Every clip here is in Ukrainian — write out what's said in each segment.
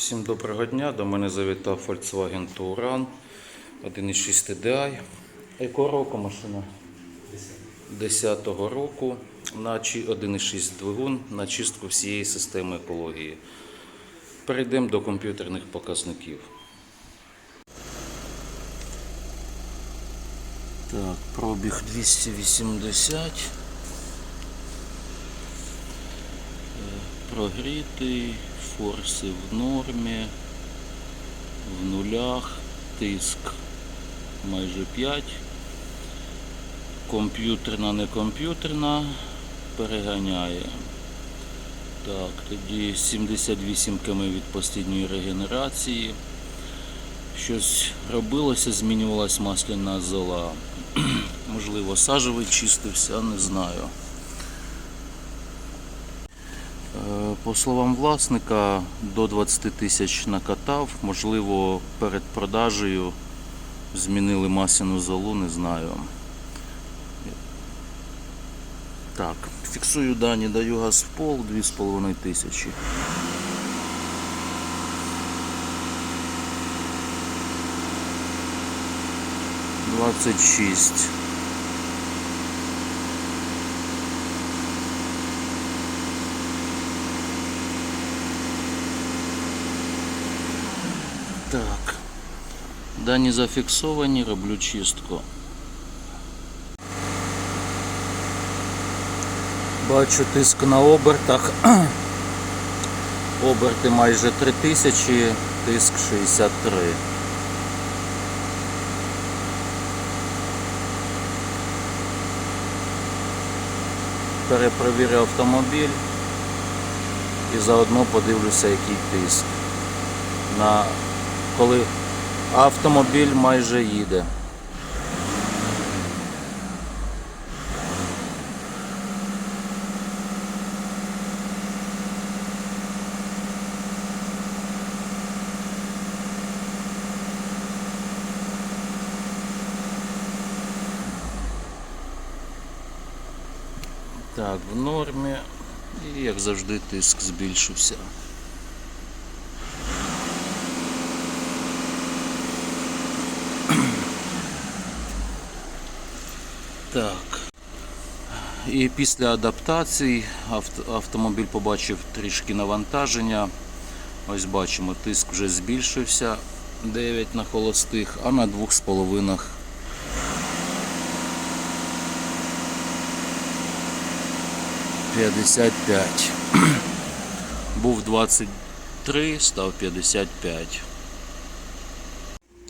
Всім доброго дня. До мене завітав Volkswagen Touran 1.6 TDI. Якого року машина? 10-го року на 1.6 двигун на чистку всієї системи екології. Перейдемо до комп'ютерних показників. Так, пробіг 280. Прогрітий, форси в нормі, в нулях, тиск майже 5. Комп'ютерна, не комп'ютерна, переганяє. Так, тоді 78 км від постійної регенерації. Щось робилося, змінювалась масляна зола. Можливо, сажевий чистився, не знаю. Е, По словам власника, до 20 тисяч накатав. Можливо, перед продажею змінили масляну золу, не знаю. Так, фіксую дані, даю газ в пол 2,5 тисячі. Двадцять шість. Так. Дані зафіксовані, роблю чистку. Бачу тиск на обертах. Оберти майже 3000, тиск 63. Перепровірю автомобіль і заодно подивлюся, який тиск. На коли автомобіль майже їде. Так, в нормі. І як завжди тиск збільшився. Так. І після адаптації автомобіль побачив трішки навантаження. Ось бачимо, тиск вже збільшився 9 на холостих, а на 2,5 55. Був 23, став 55.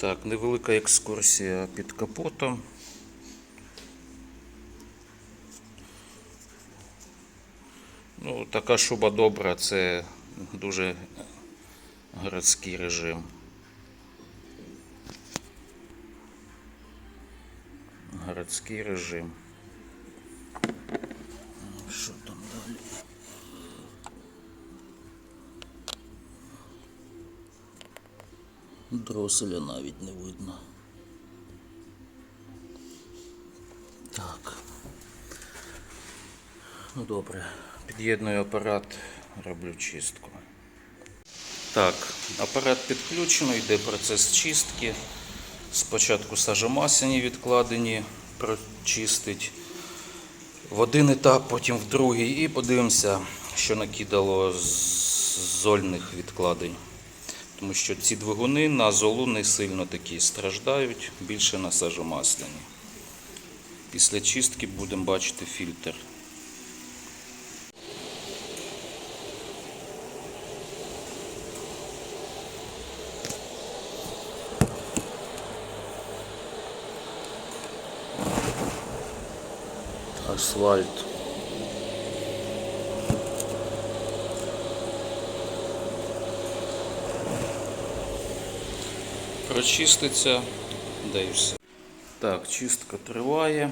Так, невелика екскурсія під капотом. Ну, така шуба добра, це дуже городський режим. Городський режим. Що там далі? Дроселя навіть не видно. Так. Ну добре. Під'єдную апарат, роблю чистку. Так, апарат підключено, йде процес чистки. Спочатку сажомасляні відкладені, прочистить в один етап, потім в другий. І подивимося, що накидало з зольних відкладень. Тому що ці двигуни на золу не сильно такі страждають, більше на сажомасляні. Після чистки будемо бачити фільтр. Асфальт. Прочиститься, да і все. Так, чистка триває.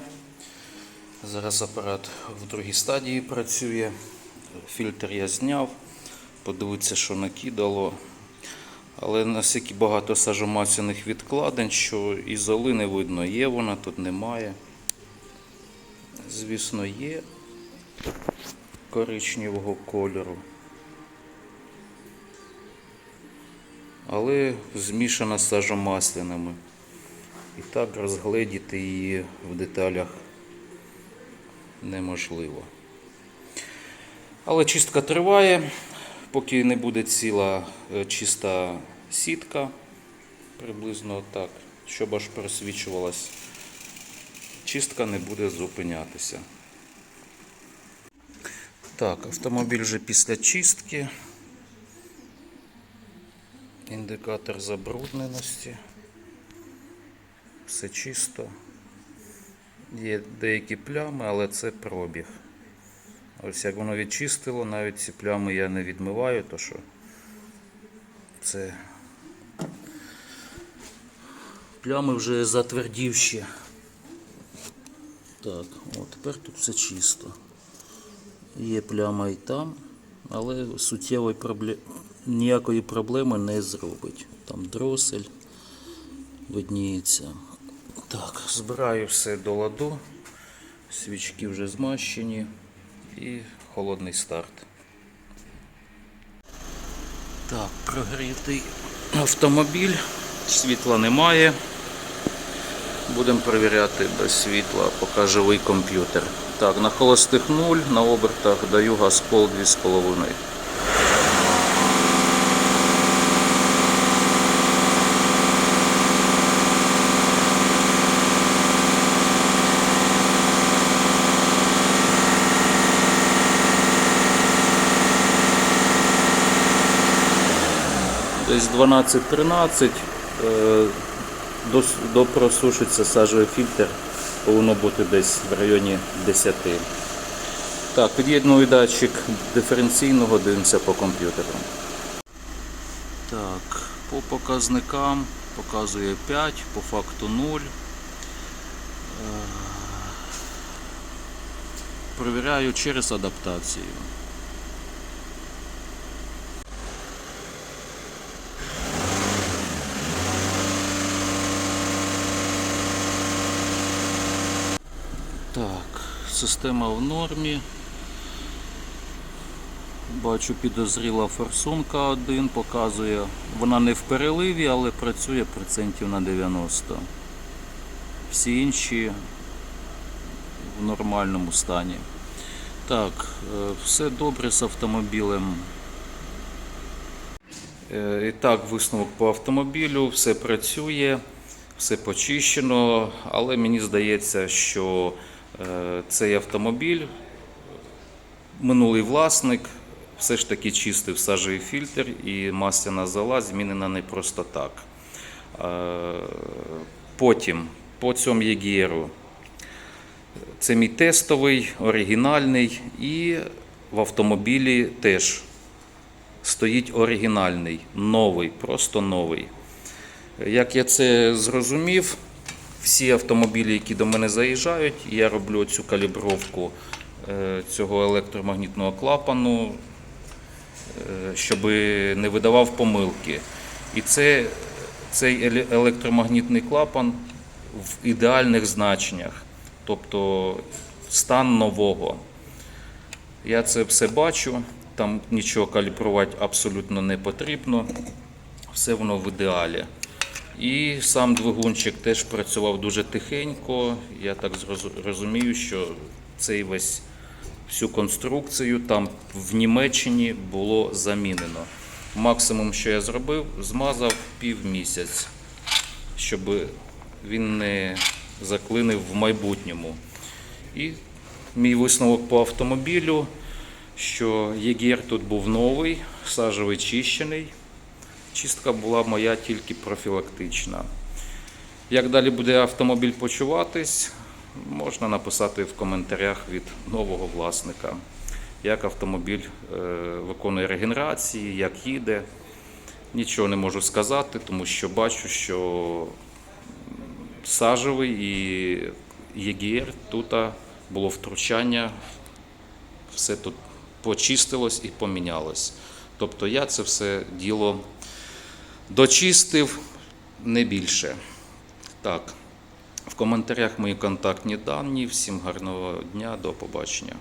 Зараз апарат в другій стадії працює. Фільтр я зняв, подивитися, що накидало. Але настільки багато сажомасляних відкладень, що і золи не видно, є вона, тут немає. Звісно, є коричневого кольору. але змішана з сажомасляними. І так розгледіти її в деталях неможливо. Але чистка триває, поки не буде ціла е, чиста сітка, приблизно так, щоб аж просвічувалась. Чистка не буде зупинятися. Так, автомобіль вже після чистки. Індикатор забрудненості. Все чисто. Є деякі плями, але це пробіг. Ось як воно відчистило, навіть ці плями я не відмиваю, то що це плями вже затвердівші. Так, от тепер тут все чисто. Є пляма і там, але суттєвої пробле... ніякої проблеми не зробить. Там дросель видніється. Так, збираю все до ладу. Свічки вже змащені і холодний старт. Так, прогрітий автомобіль, світла немає. Будемо перевіряти без світла, поки живий комп'ютер. Так, на холостих 0, на обертах даю газ пол 2,5. Десь 12-13 е, до, до просушиться сажовий фільтр, повинно бути десь в районі 10. Так, під'єдную датчик диференційного, дивимося по комп'ютеру. Так, по показникам показує 5, по факту 0. Е, Провіряю через адаптацію. Так, система в нормі. Бачу, підозріла форсунка 1, показує. Вона не в переливі, але працює процентів на 90. Всі інші в нормальному стані. Так, е, все добре з автомобілем. Е, І так, висновок по автомобілю, все працює, все почищено, але мені здається, що цей автомобіль, минулий власник, все ж таки чистив сажевий фільтр і масляна зола змінена не просто так. Е, Потім, по цьому єгіру, це мій тестовий, оригінальний, і в автомобілі теж стоїть оригінальний, новий, просто новий. Як я це зрозумів, всі автомобілі, які до мене заїжджають, я роблю цю калібровку е, цього електромагнітного клапану, е, щоб не видавав помилки. І це, цей електромагнітний клапан в ідеальних значеннях, тобто стан нового. Я це все бачу, там нічого калібрувати абсолютно не потрібно. Все воно в ідеалі. І сам двигунчик теж працював дуже тихенько. Я так розумію, що цей весь всю конструкцію там в Німеччині було замінено. Максимум, що я зробив, змазав півмісяць, щоб він не заклинив в майбутньому. І мій висновок по автомобілю, що Єгер тут був новий, сажевий чищений. Чистка була моя тільки профілактична. Як далі буде автомобіль почуватись, можна написати в коментарях від нового власника, як автомобіль е, виконує регенерації, як їде. Нічого не можу сказати, тому що бачу, що сажевий і ЄГР тут було втручання, все тут почистилось і помінялось. Тобто я це все діло дочистив не більше. Так, в коментарях мої контактні дані. Всім гарного дня, до побачення.